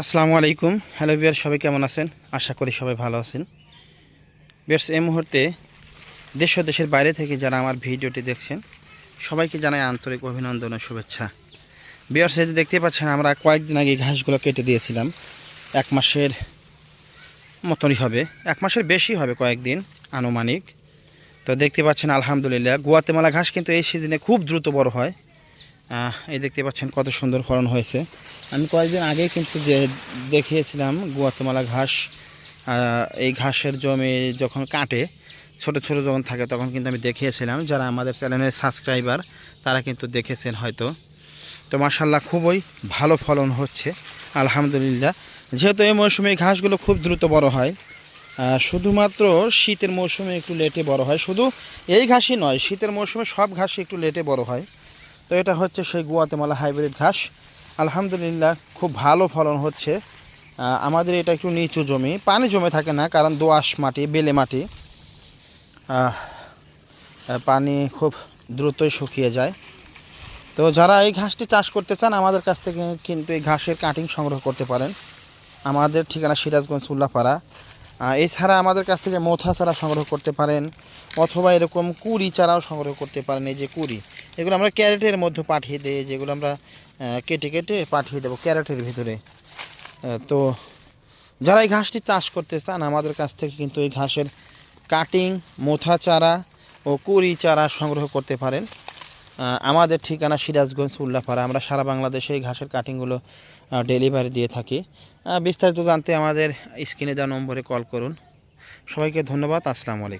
আসসালামু আলাইকুম। হ্যালো বিয়ার সবাই কেমন আছেন? আশা করি সবাই ভালো আছেন। বিয়ার্স এই মুহূর্তে দেশ ও দেশের বাইরে থেকে যারা আমার ভিডিওটি দেখছেন, সবাইকে জানাই আন্তরিক অভিনন্দন ও শুভেচ্ছা। বিয়ার্স এই যে দেখতে পাচ্ছেন, আমরা কয়েকদিন আগে ঘাসগুলো কেটে দিয়েছিলাম। এক মাসের মতনই হবে। এক মাসের বেশি হবে কয়েকদিন, আনুমানিক। তো দেখতে পাচ্ছেন, আলহামদুলিল্লাহ, গুয়াতেমালা ঘাস কিন্তু এই সিজনে খুব দ্রুত বড় হয়। এই দেখতে পাচ্ছেন কত সুন্দর ফলন হয়েছে। আমি কয়েকদিন আগে কিন্তু যে- দেখিয়েছিলাম গুয়াতেমালা ঘাস এই ঘাসের জমি যখন কাটে, ছোট ছোট যখন থাকে তখন কিন্তু আমি দেখিয়েছিলাম। যারা আমাদের চ্যানেলের সাবস্ক্রাইবার, তারা কিন্তু দেখেছেন হয়তো। তো মার্শাল্লাহ খুবই ভালো ফলন হচ্ছে, আলহামদুলিল্লাহ। যেহেতু এই মৌসুমে ঘাসগুলো খুব দ্রুত বড় হয় শুধুমাত্র শীতের মৌসুমে একটু লেটে বড় হয়। শুধু এই ঘাসই নয়, শীতের মৌসুমে সব ঘাসই একটু লেটে বড় হয়। তো এটা হচ্ছে সেই গুয়াতেমালা হাইব্রিড ঘাস। আলহামদুলিল্লাহ খুব ভালো ফলন হচ্ছে। আমাদের এটা একটু নিচু জমি। পানি জমে থাকে না, কারণ দোআঁশ মাটি, বেলে মাটি। পানি খুব দ্রুতই শুকিয়ে যায়। তো যারা এই ঘাসটি চাষ করতে চান, আমাদের কাছ থেকে কিন্তু এই ঘাসের কাটিং সংগ্রহ করতে পারেন। আমাদের ঠিকানা সিরাজগঞ্জ উল্লাপাড়া। এছাড়া আমাদের কাছ থেকে মোথা চারা সংগ্রহ করতে পারেন, অথবা এরকম কুড়ি চারাও সংগ্রহ করতে পারেন, এই যে কুড়ি। এগুলো আমরা ক্যারেটের মধ্যে পাঠিয়ে দিই, যেগুলো আমরা কেটে কেটে পাঠিয়ে দেবো ক্যারেটের ভিতরে। তো যারা এই ঘাসটি চাষ করতে চান, আমাদের কাছ থেকে কিন্তু এই ঘাসের কাটিং, মোথা চারা ও কুড়ি চারা সংগ্রহ করতে পারেন। আমাদের ঠিকানা সিরাজগঞ্জ উল্লাপাড়া। আমরা সারা বাংলাদেশে এই ঘাসের কাটিংগুলো ডেলিভারি দিয়ে থাকি। বিস্তারিত জানতে আমাদের স্ক্রিনে দেওয়া নম্বরে কল করুন। সবাইকে ধন্যবাদ। আসসালামু আলাইকুম।